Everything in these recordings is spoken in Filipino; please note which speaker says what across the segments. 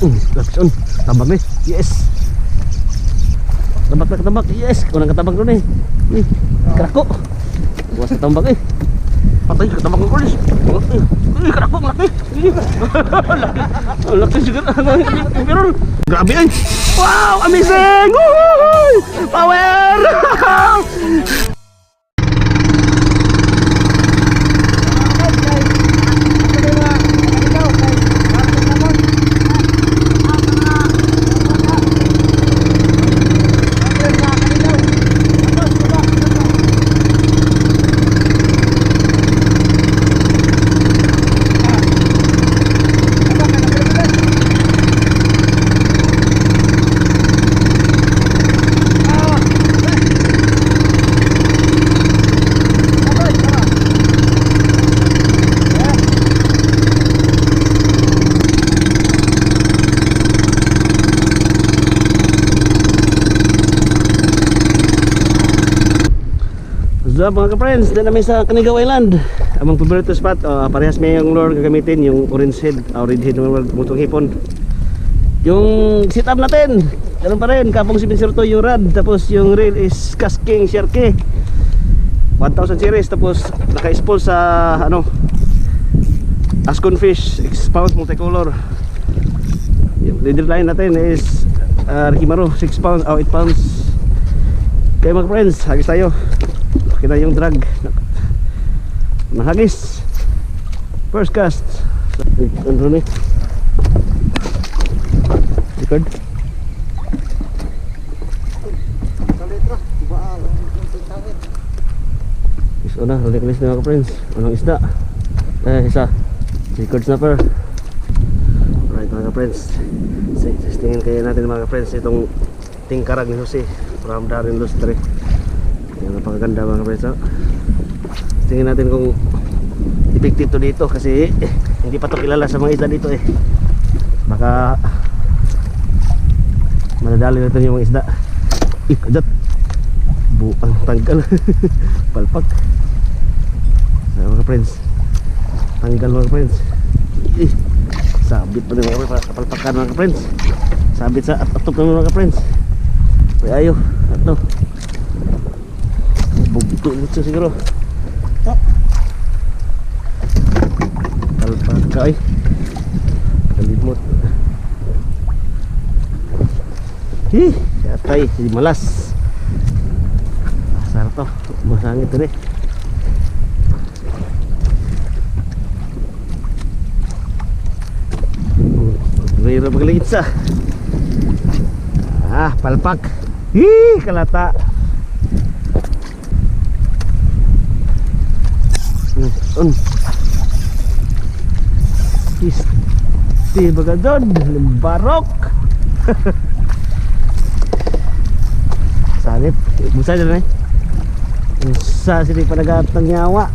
Speaker 1: Mm, Lakson. Tambak ni. Yes. Tambak na katambak. Yes. Unang katambak doon eh. Eh. Krako. Buwas katambak eh. Patay katambak ng kulis. Eh, krako. Laki. Eh. Laki. Laki siguro. Pero grabe eh. Wow. Amazing. Woohoo! Power. So mga ka-friends, dyan namin sa Canigaw Island. Amang paborito spot, uh, parehas may yung lure gagamitin Yung orange head, uh, orange head ng mutong hipon. Yung sit up natin, ganun pa rin. Kapong 702 yung rod, tapos yung reel is Casking Sharky 1000 series, tapos naka-spool sa ano Ascon fish, 6 pounds multicolor. Yung leader line natin is uh, Rikimaru, 6 pounds, oh 8 pounds. Kaya mga friends, hagis tayo kita yung drag nahagis first cast. Ano ni. Record. Is una ridiculous na mga friends anong isda? Eh isa. Record snapper alright mga friends tingin kaya natin mga friends itong tingkarag ni Jose from Darin Lustre yan napakaganda mga friends oh. tingin natin kung effective to dito kasi eh, hindi pa to kilala sa mga isla dito eh. Baka manadali natin yung mga isda ih kadat buang tanggal. Palpak. Ayan, mga friends tanggal mga friends ih sabit pa rin mga kapalpakan mga friends sabit sa atop ng mga friends ay ayo. Ato bugto nito siguro kalpaka ay. Kalimot. Hi atay malas. Asar to. Masangit rin Mayroon magligit sa. Ah, palpak. Hi, kalata Un. Isti baga doon, limbarok. Sanip, busa dyan eh. Busa sila panagatang yawa.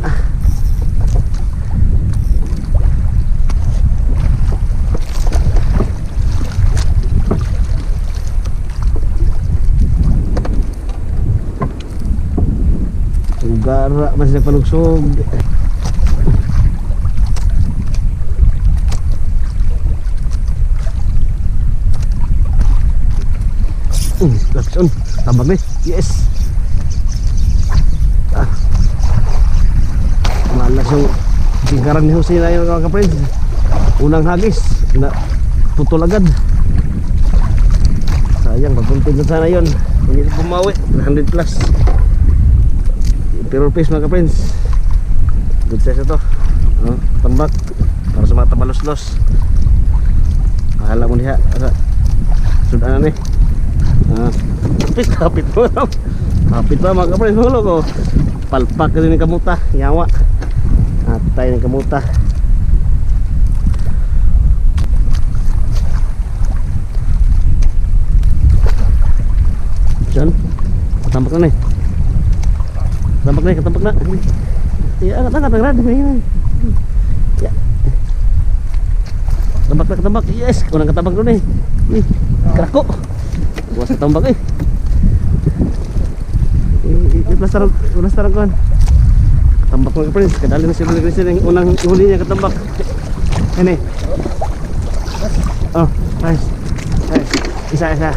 Speaker 1: Gara, masih palugsog. Uh, lakson. Tambak nih. Yes. Ah. Malas yung singkaran ni Jose na yun mga kapres. Unang hagis. Na putol agad. Sayang, papuntin na sana yun. Hindi bumawi. 100 plus. Pero fish mga kapres. Good size ito. Oh, tambak. Para sa mga tabalos-los. Bahala mo diha. Sudah na nih. Ah, kapit kapit mo kapit pa mga kapres hulo ko. Palpak din ng kamuta yawa. Atay ng kamuta. Diyan. Katambak na na eh. Katambak na eh Katambak na. Ya angkat angkat angkat Ya Katambak na katambak Yes Unang katambak doon eh. Ih, Krako Bukas katambak eh Plastaran, plastaran ko Katambak mga friends Kadali na si Billy Christian Yung unang huli niya katambak Yan eh Oh, nice. Nice. Isa, isa.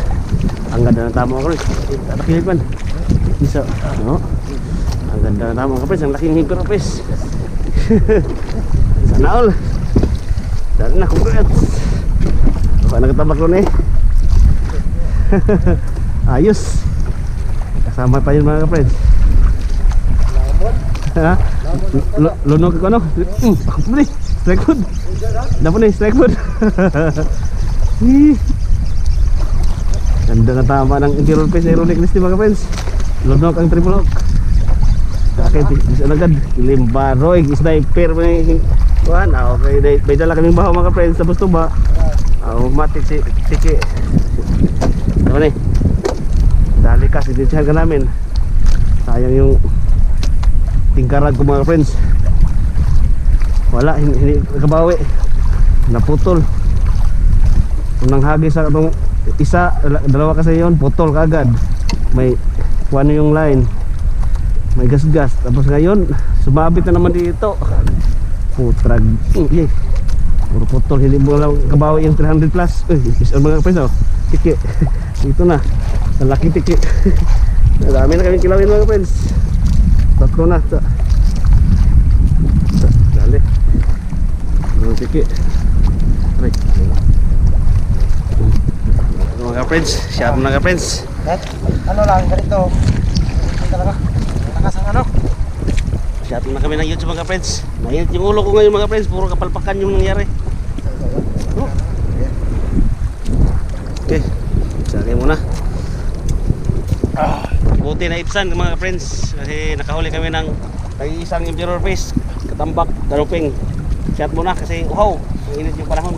Speaker 1: Ang ganda ng tama ko rin. Tatakilid man. Isa. No? Ang ganda ng tama ko rin. Ang laking higor pres. Sana all. Dali na, congrats. Baka nagtabak ron eh. Ayos. Kasama pa yun mga ka-friends. Lunog ko ano? Po ni. Strike food. Dapo ni, strike food. Ganda na tama ng Imperial Pace Aeronix Listy mga friends. Lunog ang triple lock. Sakit, bisa agad. Limbaroy, sniper yung Kuhan, okay. May, may dala kaming baho mga friends. Tapos to ba? Matik si Tiki. Ano ni? Dali ka, sinitsahan ka namin. Sayang yung tingkarag ko mga friends. Wala, hindi, hindi nakabawi. Naputol. Unang hagis sa itong isa, dala- dalawa kasi yon putol kagad. May kung ano yung line. May gas-gas. Tapos ngayon, sumabit na naman dito. Putrag. Mm, yay. Puro putol, hindi mo lang kabawi yung 300 plus. Uy, isa mga friends oh. Tiki. Dito na. Ang laki tiki. Dami na kami kilawin mga friends. Tatlo na. Ta. Dali. Ano tiki. Aray. Mga shout out mga.
Speaker 2: Kahit ano lang, ganito. Ito talaga. Lakas ang ano.
Speaker 1: Shout out na kami ng YouTube mga friends. Mainit yung ulo ko ngayon mga friends, puro kapalpakan yung nangyari. Oh. Okay, sagay muna. Ah, buti na ipsan mga friends kasi nakahuli kami ng isang Imperial Fish, katambak, daruping. Shout muna kasi uhaw, mainit yung panahon.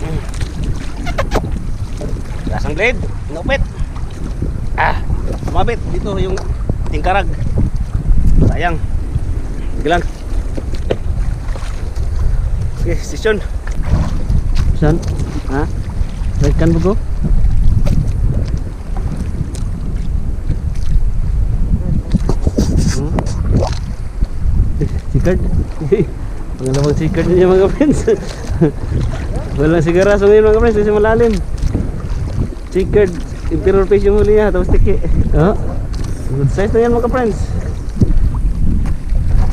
Speaker 1: Mm. Lasang blade, inupit. Sumabit dito yung tingkarag. Sayang. Sige lang. Okay, station. Saan? Ha? Right kan ba ko? Hmm? Sikard? Ang lamang sikard niya mga friends. Walang sigaraso ngayon mga friends kasi malalim. Chicard, Imperial Fish yung huli niya, tapos tiki. Oh, good size na yan mga friends.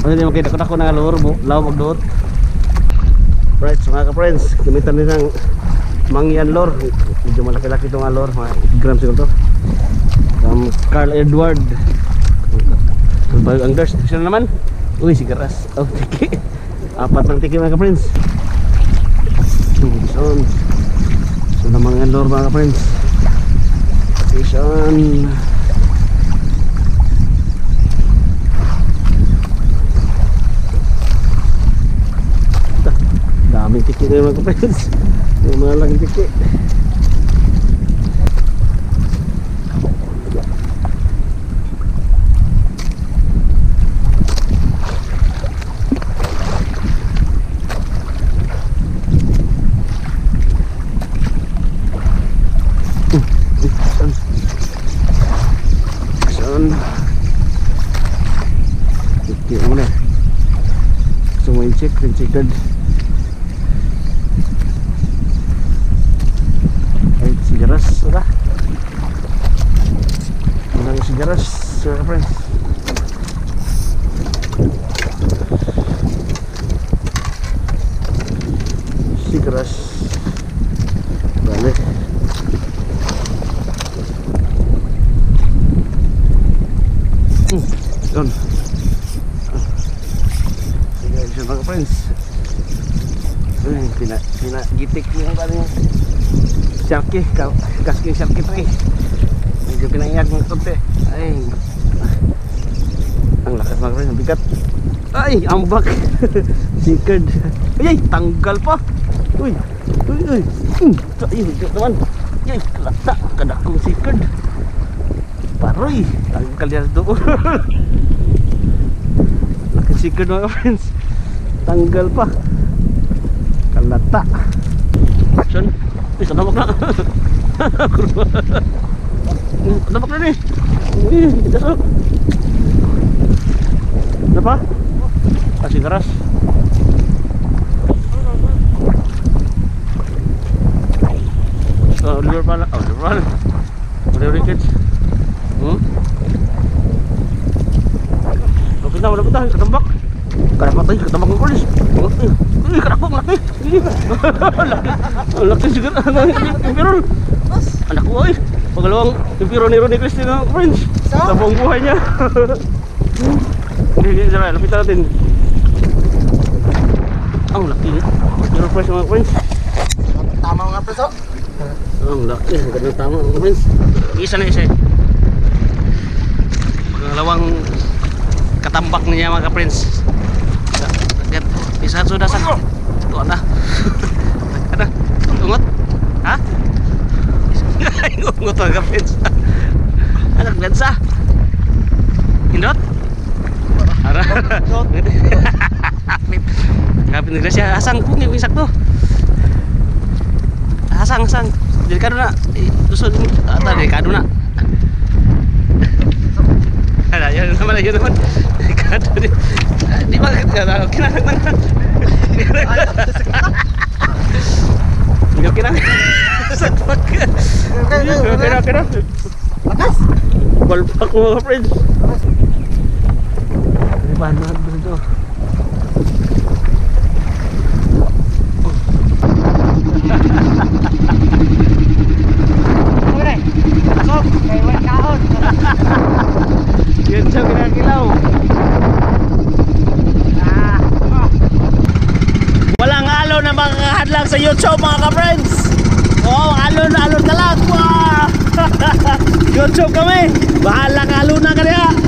Speaker 1: Ano din makita ko na ko ng alor mo, law magduot. Right, so mga ka-friends, gamitan din ng mangyan lore. Medyo malaki-laki itong alor, mga 8 grams siguro to. From Carl Edward. Ang dars, sino naman? Uy, sigaras. Oh, tiki. Apat ng tiki mga ka-friends. So, so na mga lore mga ka-friends. Station. Da- Daming tiki na yung mga friends. Yung mga laking tiki. Action. Tiki mo na. So mo check, check card. Ay, sigaras, wala. Walang sigaras, sir friends. Sigaras. Vale. Yun. Sige, sige mga friends. Ay, pina, pina, gitik yung kanyang Sharky, ka kaski Sharky pre. Medyo pinaiyak ng konti. Ay. Ang lakas mga friends, ang bigat. Ay, ambak. Sikard. Ay, ay, tanggal pa. Uy, uy, uy. Sa iyo, bigat naman. Ay, lata, kadakong sikard. Paroy, tanggal yan doon. bisiklet mga friends. Tanggal pa. Kalata. Action. Uy kanamok na na ni? Uy dasok kasih keras. Oh pala. Oh Katambak tayo, katambak ng polis. Uy, katambak, laki. laki. Laki siguro. Yung pirol. Anak ko ay. Pagalawang piro ni Ronnie Christina friends.
Speaker 2: So?
Speaker 1: Sa buong buhay niya. Hindi, hindi, lapitan natin. Ang laki niya. Piro fresh mga friends.
Speaker 2: Tama mga preso.
Speaker 1: Ang laki, ang ganda tama mga friends. Isa na isa eh. Pangalawang katambak niya mga friends. Agad, isa sudah sa. Ito anda. Ada, tungot. Ha? Ungot mga friends. Anak bensa. Hindot. Ara. Kapit na siya. Asang kung yung isak to. Asang, asang. Delikado na. Eh, Tusod mo. Ata, delikado na. Ala, yun Delikado di. Ah, Di ba, kinakit na nga. Hindi kira. Sa pag. Kira, kira.
Speaker 2: Lakas.
Speaker 1: Balpak mga friends. Ano ba, ano ba ito?
Speaker 2: Ure. Asok. Kay wala kaon.
Speaker 1: Yun siya kinakilaw.
Speaker 2: Ah.
Speaker 1: Walang alon na makakahadlang sa YouTube mga ka-friends. Oo, alon na alon ka lang. Wow! YouTube kami. Bahala ka alon na kanya.